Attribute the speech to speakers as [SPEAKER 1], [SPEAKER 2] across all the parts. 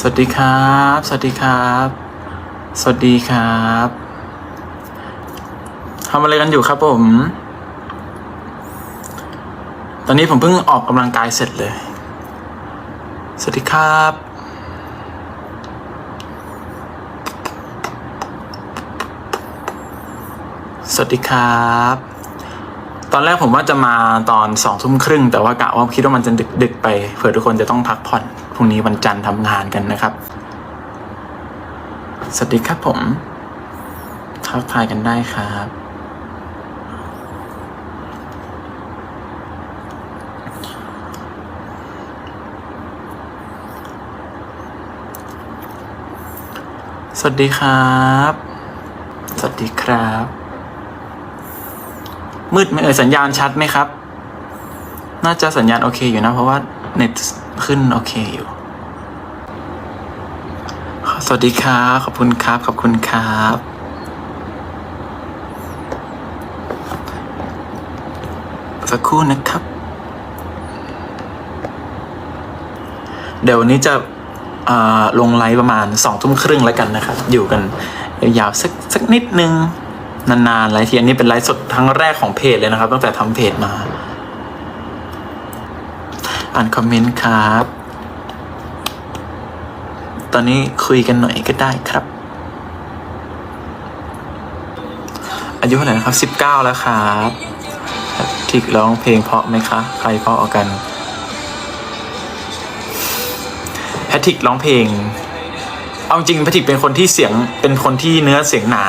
[SPEAKER 1] สวัสดีครับ สวัสดีครับ สวัสดีครับทำอะไรกันอยู่ครับผม ตอนนี้ผมเพิ่งออกกำลังกายเสร็จเลย สวัสดีครับสวัสดีครับ ตอนแรกผมว่าจะมาตอนสองทุ่มครึ่ง แต่ว่ากะว่าคิดว่ามันจะดึกดึกไปเผื่อทุกคนจะต้องพักผ่อน พรุ่งนี้วันจันทร์ทำงานกันนะครับ สวัสดีครับผมทักทายกันได้ครับสวัสดีครับ สวัสดีครับ มืดไหมเอ่ยสัญญาณชัดไหมครับ น่าจะสัญญาณโอเคอยู่นะ เพราะว่าเน็ต ขึ้นโอเคอยู่ สวัสดีครับขอบคุณครับ ขอบคุณครับ สักครู่นะครับ เดี๋ยววันนี้จะลงไลฟ์ประมาณสองทุ่มครึ่งแล้วกันนะครับ อยู่กันยาวๆสักสักนิดนึง นานๆไลฟ์ทีอันนี้เป็นไลฟ์สดครั้งแรกของเพจเลยนะครับ ตั้งแต่ทำเพจมา อ่านคอมเมนต์ครับ ตอนนี้คุยกันหน่อยก็ได้ครับ อายุเท่าไหร่นะครับสิบเก้าแล้วครับทิกร้องเพลงเพราะไหมคะ ใครเพราะเอากันแพทริกร้องเพลง เอาจริงแพทริกเป็นคนที่เสียงเป็นคนที่เนื้อเสียงหนา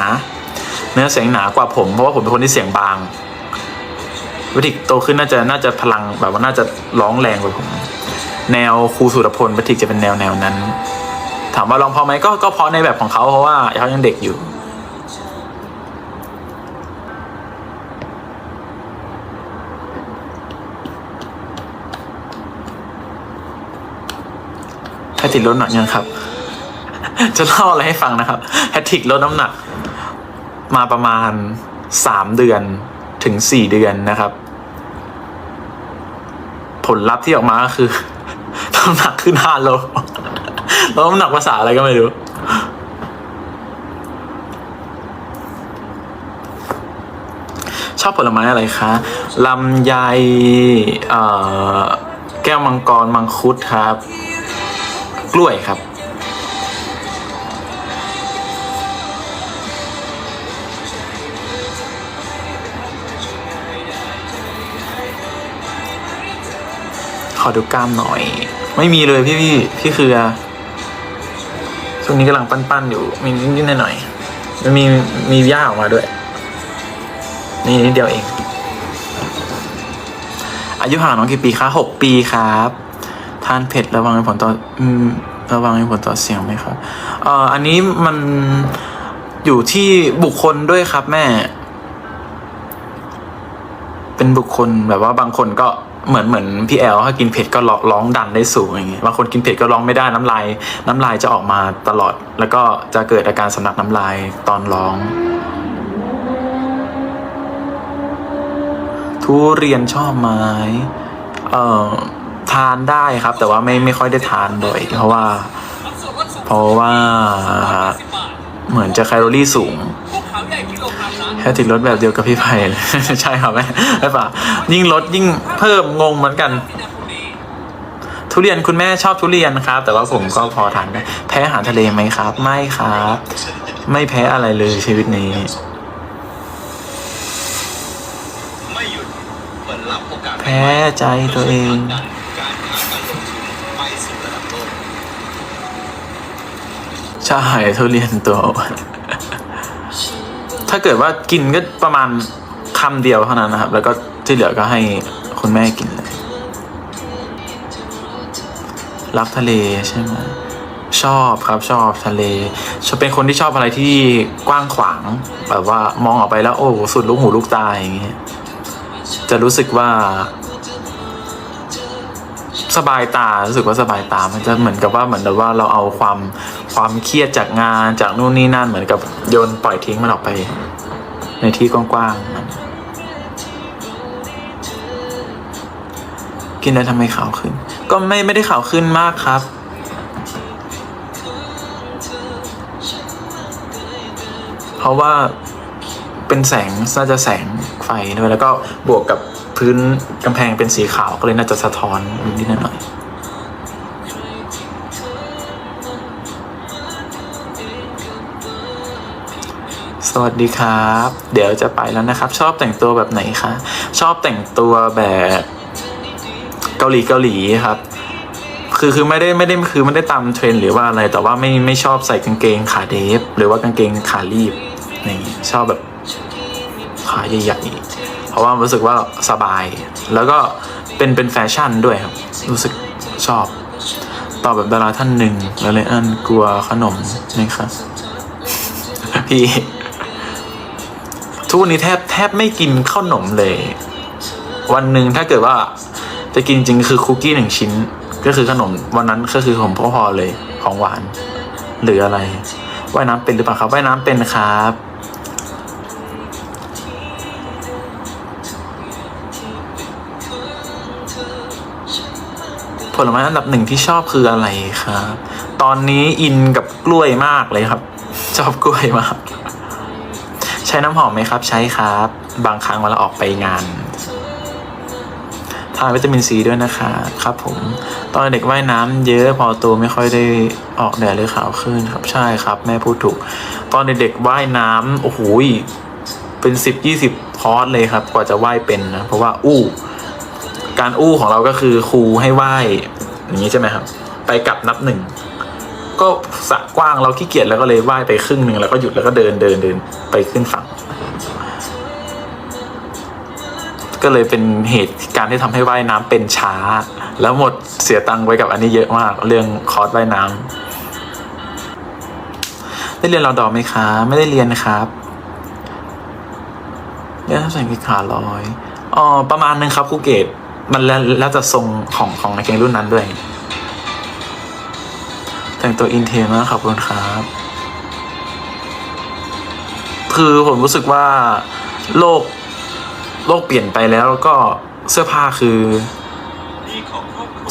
[SPEAKER 1] เนื้อเสียงหนากว่าผมเพราะว่าผมเป็นคนที่เสียงบาง แพทริกโตขึ้นน่าจะน่าจะพลังแบบว่าน่าจะร้องแรงกว่าผม แนวครูสุรพลแพทริกจะเป็นแนวแนวนั้น ถามว่าร้องพอไหมก็ก็เพราะในแบบของเขาเพราะว่าเขายังเด็กอยู่แพทริกลดน้ำหนักยังครับ จะเล่าอะไรให้ฟังนะครับแพทริกลดน้ำหนัก มาประมาณสามเดือน ถึงสี่เดือนนะครับ ผลลัพธ์ที่ออกมาก็คือน้ำหนักขึ้นห้าโลแล้วน้ำหนักภาษาอะไรก็ไม่รู้ชอบผลไม้อะไรคะลำไยแก้วมังกร มังคุดครับ กล้วยครับ ขอดูกล้ามหน่อย ไม่มีเลยพี่พี่พี่คือช่วงนี้กำลังปั้นๆอยู่ มีนิดๆหน่อยๆมันมีมีหญ้าออกมาด้วย นี่นิดเดียวเอง อายุห่างน้องกี่ปีคะหกปีครับทานเผ็ดระวังผลต่ออืมระวังผลต่อเสียงไหมครับเอ่ออันนี้มันอยู่ที่บุคคลด้วยครับแม่ เป็นบุคคลแบบว่าบางคนก็ เหมือนเหมือนพี่แอลถ้ากินเผ็ดก็ร้องร้องดันได้สูงอย่างเงี้ยบางคนกินเผ็ดก็ร้องไม่ได้น้ำลายน้ำลายจะออกมาตลอด แล้วก็จะเกิดอาการสำลักน้ำลายตอนร้อง ทุเรียนชอบไหมเอ่อทานได้ครับ แต่ว่าไม่ไม่ค่อยได้ทานบ่อยเพราะว่า เพราะว่าเหมือนจะแคลอรี่สูง แค่ติดรถแบบเดียวกับพี่ไผ่เลยใช่ครับแม่ไม่ป่ะยิ่งลดยิ่งเพิ่มงงเหมือนกัน ทุเรียนคุณแม่ชอบทุเรียนครับ แต่ว่าผมก็พอทานได้แพ้อาหารทะเลไหมครับ ไม่ครับ ไม่แพ้อะไรเลยชีวิตนี้แพ้ใจตัวเองใช่ทุเรียนตัว ถ้าเกิดว่ากินก็ประมาณคำเดียวเท่านั้นนะครับ แล้วก็ที่เหลือก็ให้คุณแม่กินเลย รักทะเลใช่ไหมชอบครับชอบทะเลชอบเป็นคนที่ชอบอะไรที่กว้างขวาง แบบว่ามองออกไปแล้วโอ้สุดลูกหูลูกตาอย่างเงี้ยจะรู้สึกว่า สบายตารู้สึกว่าสบายตามันจะเหมือนกับว่าเหมือนกับว่าเราเอาความ ความเครียดจากงานจากนู่นนี่นั่นเหมือนกับโยนปล่อยทิ้งมันออกไป ในที่กว้างๆกินแล้วทำไมขาวขึ้น ก็ไม่ไม่ได้ขาวขึ้นมากครับเพราะว่าเป็นแสงน่าจะแสงไฟด้วยแล้วก็บวกกับพื้นกำแพงเป็นสีขาวก็เลยน่าจะสะท้อนนิดหน่อย วัสดีครับ เดี๋ยวจะไปแล้วนะครับ ชอบแต่งตัวแบบไหนคะ ชอบแต่งตัวแบบเกาหลีเกาหลีครับ คือคือไม่ได้ไม่ได้คือไม่ได้ตามเทรนหรือว่าอะไร แต่ว่าไม่ไม่ชอบใส่กางเกงขาเดฟ หรือว่ากางเกงขาลีบนี่ชอบแบบขาใหญ่ๆเพราะว่ารู้สึกว่าสบาย แล้วก็เป็นเป็นแฟชั่นด้วยครับ รู้สึกชอบตอบแบบดาราท่านหนึ่งแล้วเลยอันกลัวขนมนี่ครับพี่ กวันนี้แทบแทบไม่กินข้าวหนมเลย วันหนึ่งถ้าเกิดว่าจะกินจริงคือคุกกี้หนึ่งชิ้น ก็คือขนมวันนั้นก็คือผมพอพอเลยของหวาน หรืออะไรว่ายน้ำเป็นหรือเปล่าครับว่ายน้ำเป็นครับผลไม้อันดับหนึ่งที่ชอบคืออะไรครับ ตอนนี้อินกับกล้วยมากเลยครับ ชอบกล้วยมาก ใช้น้ำหอมไหมครับ ใช้ครับ บางครั้งเวลาออกไปงานทานวิตามินซีด้วยนะคะครับผมตอนเด็กว่ายน้ำเยอะพอโตไม่ค่อยได้ออกแดดเลยขาวขึ้นครับใช่ครับ แม่พูดถูก ตอนเด็กๆว่ายน้ำโอ้โหยเป็นสิบยี่สิบคอร์สเลยครับ กว่าจะว่ายเป็นนะเพราะว่าอู้ การอู้ของเราก็คือครูให้ว่ายอย่างนี้ใช่ไหมครับ ไปกลับนับหนึ่ง ก็สะกว้างเราขี้เกียจแล้วก็เลยว่ายไปครึ่งหนึ่งแล้วก็หยุดแล้วก็เดินเดินเดินไปขึ้นฝั่ง ก็เลยเป็นเหตุการที่ทำให้ว่ายน้ำเป็นช้า แล้วหมดเสียตังค์ไว้กับอันนี้เยอะมาก เรื่องคอร์สว่ายน้ำได้เรียนรอดอไหมคะไม่ได้เรียนครับเรียนใส่กีขาลอยอ๋อประมาณนึงครับครูเกตมันแล้วแล้วจะทรงของของในเกงรุ่นนั้นด้วย แต่งตัวอินเทนมากขอบคุณครับ คือผมรู้สึกว่าโลกโลกเปลี่ยนไปแล้วแล้วก็เสื้อผ้าคือ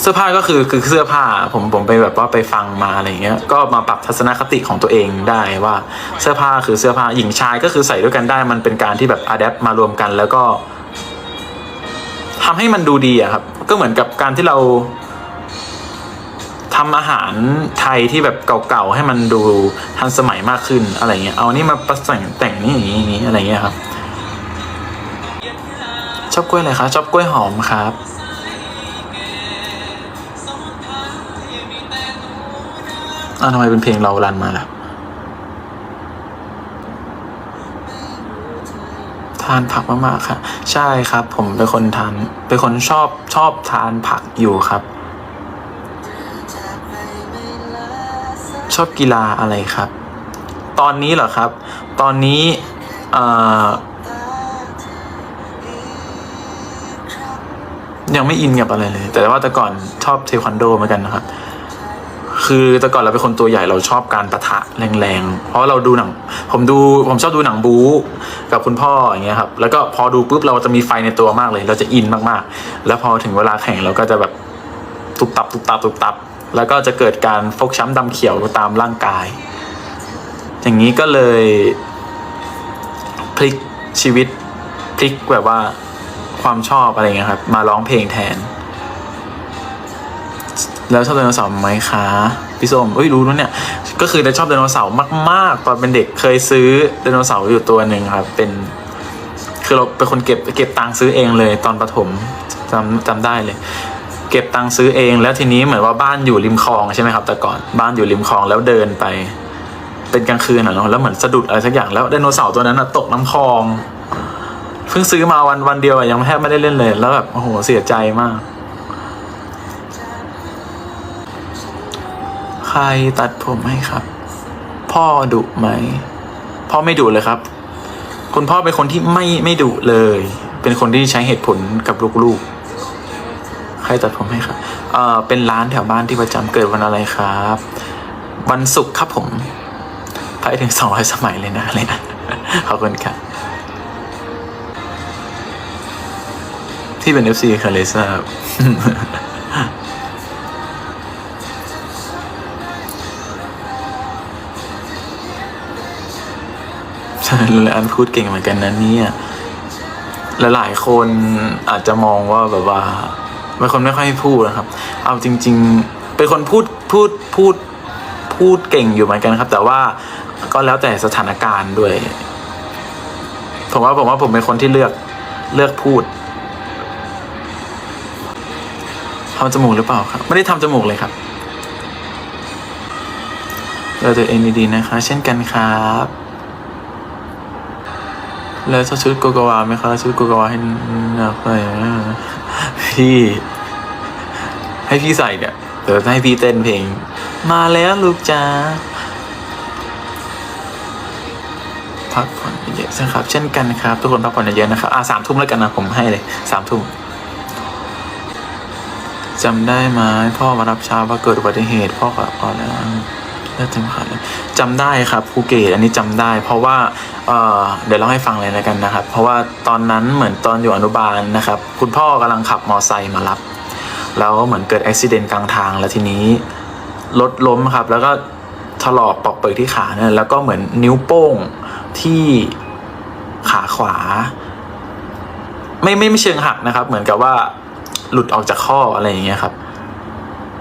[SPEAKER 1] เสื้อผ้าก็คือคือเสื้อผ้าผมผมไปแบบว่าไปฟังมาอะไรเงี้ย ก็มาปรับทัศนคติของตัวเองได้ว่าเสื้อผ้าคือเสื้อผ้าหญิงชายก็คือใส่ด้วยกันได้ มันเป็นการที่แบบอัดแอปมารวมกันแล้วก็ทำให้มันดูดีอะครับ ก็เหมือนกับการที่เรา ทำอาหารไทยที่แบบเก่าๆให้มันดูทันสมัยมากขึ้นอะไรเงี้ยเอานี่มาประแต่งแต่งนี่อย่างนี้อย่างนี้อะไรเงี้ยครับชอบกล้วยอะไรคะชอบกล้วยหอมครับอ้าวทำไมเป็นเพลงเรารันมาล่ะทานผักมากๆค่ะ ใช่ครับ ผมเป็นคนทานเป็นคนชอบชอบทานผักอยู่ครับ ชอบกีฬาอะไรครับ ตอนนี้เหรอครับ ตอนนี้ยังไม่อินกับอะไรเลย แต่ว่าแต่ก่อนชอบเทควันโดเหมือนกันนะครับ คือแต่ก่อนเราเป็นคนตัวใหญ่เราชอบการประทะแรงๆ เพราะเราดูหนัง ผมดูผมชอบดูหนังบู๊กับคุณพ่ออย่างเงี้ยครับ แล้วก็พอดูปุ๊บเราจะมีไฟในตัวมากเลย เราจะอินมากๆ แล้วพอถึงเวลาแข่งเราก็จะแบบตุบตับตุบตับตุบตับ แล้วก็จะเกิดการฟกช้ำดำเขียวตามร่างกาย อย่างนี้ก็เลยพลิกชีวิตพลิกแบบว่าความชอบอะไรเงี้ยครับ มาร้องเพลงแทน แล้วชอบไดโนเสาร์ไหมคะพี่ส้มเอ้ยรู้แล้วเนี่ย ก็คือได้ชอบไดโนเสาร์มาก ๆ ตอนเป็นเด็กเคยซื้อไดโนเสาร์อยู่ตัวหนึ่งครับ เป็นคือเราเป็นคนเก็บเก็บตังค์ซื้อเองเลยตอนประถมจำจำได้เลย ก็บตังค์ซื้อเอง แล้วทีนี้เหมือนว่าบ้านอยู่ริมคลองใช่ไหมครับ แต่ก่อนบ้านอยู่ริมคลองแล้วเดินไป เป็นกลางคืนอะเนาะแล้วเหมือนสะดุดอะไรสักอย่างแล้วไดโนเสาร์ตัวนั้นอะตกน้ำคลองเพิ่งซื้อมาวันวันเดียวอะยังแทบไม่ได้เล่นเลย แล้วแบบโอ้โหเสียใจมาก ใครตัดผมให้ครับ พ่อดุไหมพ่อไม่ดุเลยครับ คุณพ่อเป็นคนที่ไม่ไม่ดุเลย เป็นคนที่ใช้เหตุผลกับลูกๆ ใครตัดผมให้ครับเอ่อเป็นร้านแถวบ้านที่ประจำเกิดวันอะไรครับ วันศุกร์ครับผมไปถึงสองร้อยสมัยเลยนะเลยนะขอบคุณครับที่เป็น FC คาเลซ่าใช่และอันพูดเก่งเหมือนกันนะเนี่ย หลายๆคนอาจจะมองว่าแบบว่า เป็นคนไม่ค่อยพูดนะครับ เอาจริง ๆ เป็นคนพูดพูดพูดพูดเก่งอยู่เหมือนกันครับ แต่ว่าก็แล้วแต่สถานการณ์ด้วย ผมว่าผมว่าผมเป็นคนที่เลือกเลือกพูดทำจมูกหรือเปล่าครับ ไม่ได้ทำจมูกเลยครับเราตัวเองดีๆนะคะ เช่นกันครับ แล้วจะชุดโกโกวาไหมคะชุดโกโกวาให้หนักเลยพี่ให้พี่ใส่เนี่ยเดี๋ยวให้พี่เต้นเพลง มาแล้วลูกจ้าพักผ่อนเยอะนะครับ เช่นกันครับ ทุกคนพักผ่อนเยอะนะครับอะสามทุ่มแล้วกันนะผมให้เลยสามทุ่มจำได้ไหมพ่อมารับเช้าว่าเกิดอุบัติเหตุพ่อขอพอแล้ว เลือดเต็มขาเลยจำได้ครับภูเก็ตอันนี้จำได้ เพราะว่าเออเดี๋ยวเล่าให้ฟังเลยแล้วกันนะครับ เพราะว่าตอนนั้นเหมือนตอนอยู่อนุบาลนะครับ คุณพ่อกำลังขับมอไซค์มารับแล้วเหมือนเกิดอุบิเหตุกลางทางแล้วทีนี้รถล้มครับ แล้วก็ถลอกปอกเปิดที่ขาเนี่ยแล้วก็เหมือนนิ้วโป้งที่ขาขวา ไม่ไม่ไม่เชิงหักนะครับ เหมือนกับว่าหลุดออกจากข้ออะไรอย่างเงี้ยครับ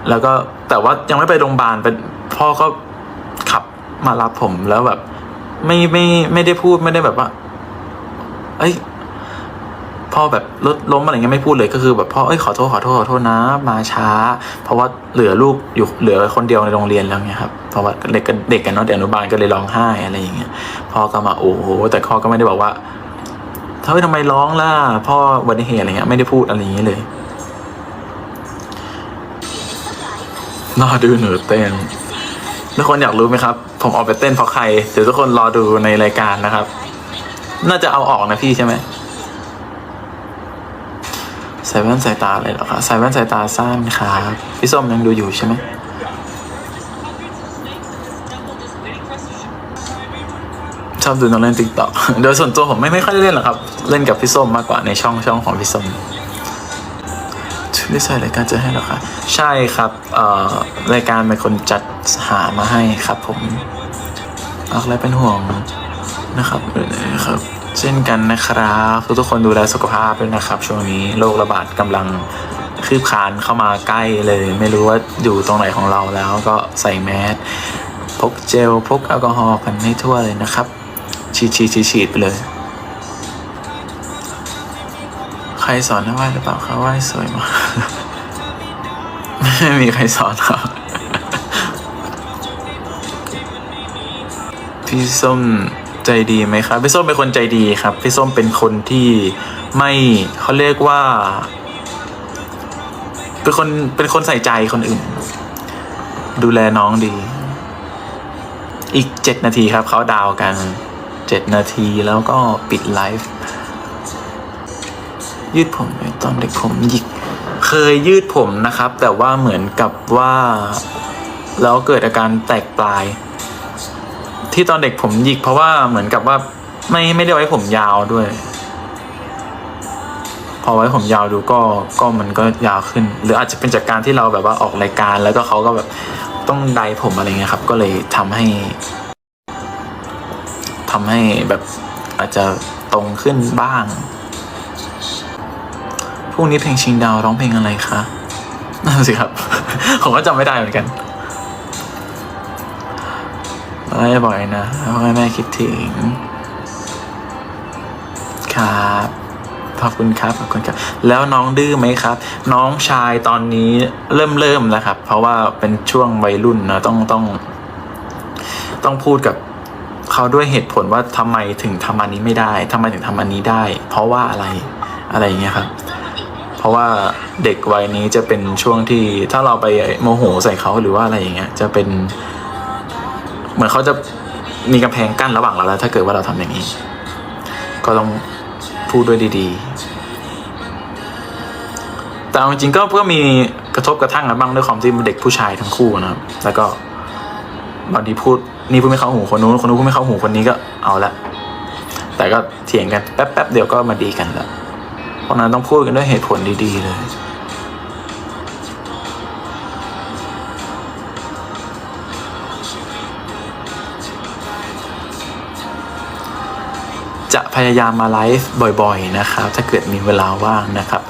[SPEAKER 1] แล้วก็แต่ว่ายังไม่ไปโรงพยาบาลเป็นพ่อก็ มารับผมแล้วแบบ ไม่ไม่ไม่ได้พูดไม่ได้แบบว่า เอ้ยพ่อแบบรถล้มอะไรเงี้ยไม่พูดเลยก็คือแบบพ่อเอ้ยขอโทษขอโทษขอโทษนะ มาช้า เพราะว่าเหลือลูกอยู่เหลือคนเดียวในโรงเรียนแล้วเงี้ยครับเพราะว่าเด็กกันเด็กกันเนาะเด็กอนุบาลก็เลยร้องไห้อะไรอย่างเงี้ยพ่อก็มาโอ้โหแต่พ่อก็ไม่ได้บอกว่าเฮ้ยทำไมร้องล่ะพ่ออุบัติเหตุอะไรเงี้ยไม่ได้พูดอะไรอย่างงี้เลยน่าดูหนูเต้น ทุกคนอยากรู้ไหมครับ ผมออกไปเต้นเพราะใครเดี๋ยวทุกคนรอดูในรายการนะครับ น่าจะเอาออกนะพี่ใช่ไหมใส่แว่นสายตาเลยเหรอคะใส่แว่นสายตาสั้นครับพี่ส้มยังดูอยู่ใช่ไหมชอบดูน้องเล่นติ๊กต็อกโดยส่วนตัวผมไม่ไม่ค่อยได้เล่นหรอกครับ เล่นกับพี่ส้มมากกว่าในช่องช่องของพี่ส้ม ชุดที่ใส่รายการจะให้เหรอคะใช่ครับเอ่อรายการเป็นคนจัดหามาให้ครับผมออกแล้วเป็นห่วงนะครับเออนะครับ เช่นกันนะครับทุกๆคนดูแลสุขภาพด้วยนะครับ ช่วงนี้โรคระบาดกำลังคืบคลานเข้ามาใกล้เลย ไม่รู้ว่าอยู่ตรงไหนของเราแล้วก็ใส่แมสพกเจลพกแอลกอฮอล์กันให้ทั่วเลยนะครับฉีดฉีดฉีดฉีดไปเลย ใครสอนให้ไหว้หรือเปล่าคะไหว้สวยมาก ไม่มีใครสอนครับพี่ส้มใจดีไหมครับพี่ส้มเป็นคนใจดีครับพี่ส้มเป็นคนที่ไม่เขาเรียกว่า เป็นคนเป็นคนใส่ใจคนอื่น ดูแลน้องดี อีกเจ็ดนาทีครับเขาดาวกันเจ็ดนาทีแล้วก็ปิดไลฟ์ ยืดผมไหมตอนเด็กผมหยิก เคยยืดผมนะครับ แต่ว่าเหมือนกับว่า แล้วเกิดอาการแตกปลาย ที่ตอนเด็กผมหยิก เพราะว่าเหมือนกับว่าไม่ไม่ได้ไว้ผมยาวด้วย พอไว้ผมยาวดูก็ก็มันก็ยาวขึ้น หรืออาจจะเป็นจากการที่เราแบบว่าออกรายการ แล้วก็เขาก็แบบต้องไดผมอะไรเงี้ยครับ ก็เลยทำให้ทำให้แบบอาจจะตรงขึ้นบ้าง พรุ่งนี้เพลงชิงดาวร้องเพลงอะไรคะนั่นสิครับ ผมก็จำไม่ได้เหมือนกันไม่บ่อยนะพราะให้แม่คิดถึง ครับขอบคุณครับขอบคุณครับ แล้วน้องดื้อไหมครับ น้องชายตอนนี้เริ่มเริ่มแล้วครับ เพราะว่าเป็นช่วงวัยรุ่นนะต้องต้อง ต้องพูดกับเขาด้วยเหตุผลว่าทำไมถึงทำอันนี้ไม่ได้ทำไมถึงทำอันนี้ได้ เพราะว่าอะไรอะไรอย่างเงี้ยครับ เพราะว่าเด็กวัยนี้จะเป็นช่วงที่ถ้าเราไปโมโหใส่เขาหรือว่าอะไรอย่างเงี้ยจะเป็น เหมือนเขาจะมีกำแพงกั้นระหว่างเราแล้ว ถ้าเกิดว่าเราทำอย่างนี้ ก็ต้องพูดด้วยดีๆ แต่เอาจริงๆก็ก็มีกระทบกระทั่งกันบ้างด้วยความที่เป็นเด็กผู้ชายทั้งคู่นะครับ แล้วก็บางทีพูดนี่พูดไม่เข้าหูคนนู้นคนนู้นพูดไม่เข้าหูคนนี้ก็เอาละแต่ก็เถียงกันแป๊บๆเดียวก็มาดีกันแล้ว เพราะนั้นต้องพูดกันด้วยเหตุผลดีๆเลยจะพยายามมาไลฟ์บ่อยๆนะครับ ถ้าเกิดมีเวลาว่างนะครับ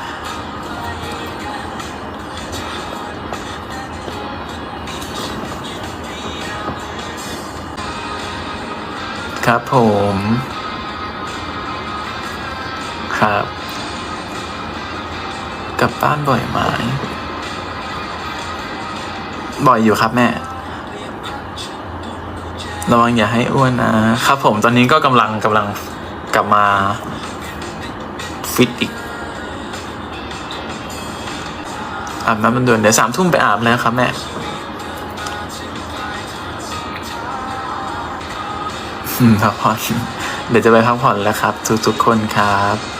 [SPEAKER 1] ครับผม ครับ กลับบ้านบ่อยไหมบ่อยอยู่ครับแม่ ระวังอย่าให้อ้วนนะครับ ผมตอนนี้ก็กำลังกำลังกลับมา ฟิตอีกอาบน้ำมันด่วนเดี๋ยวสามทุ่มไปอาบแล้วครับแม่พักผ่อนเดี๋ยวจะไปพักผ่อนแล้วครับ ทุกๆคนครับ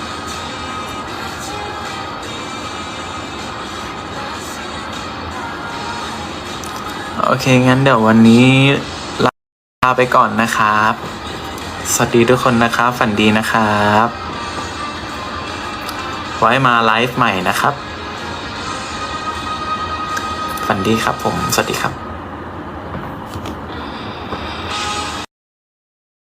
[SPEAKER 1] โอเค งั้นเดี๋ยววันนี้ลาไปก่อนนะครับ สวัสดีทุกคนนะครับ ฝันดีนะครับ ไว้มาไลฟ์ใหม่นะครับ ฝันดีครับผม สวัสดีครับ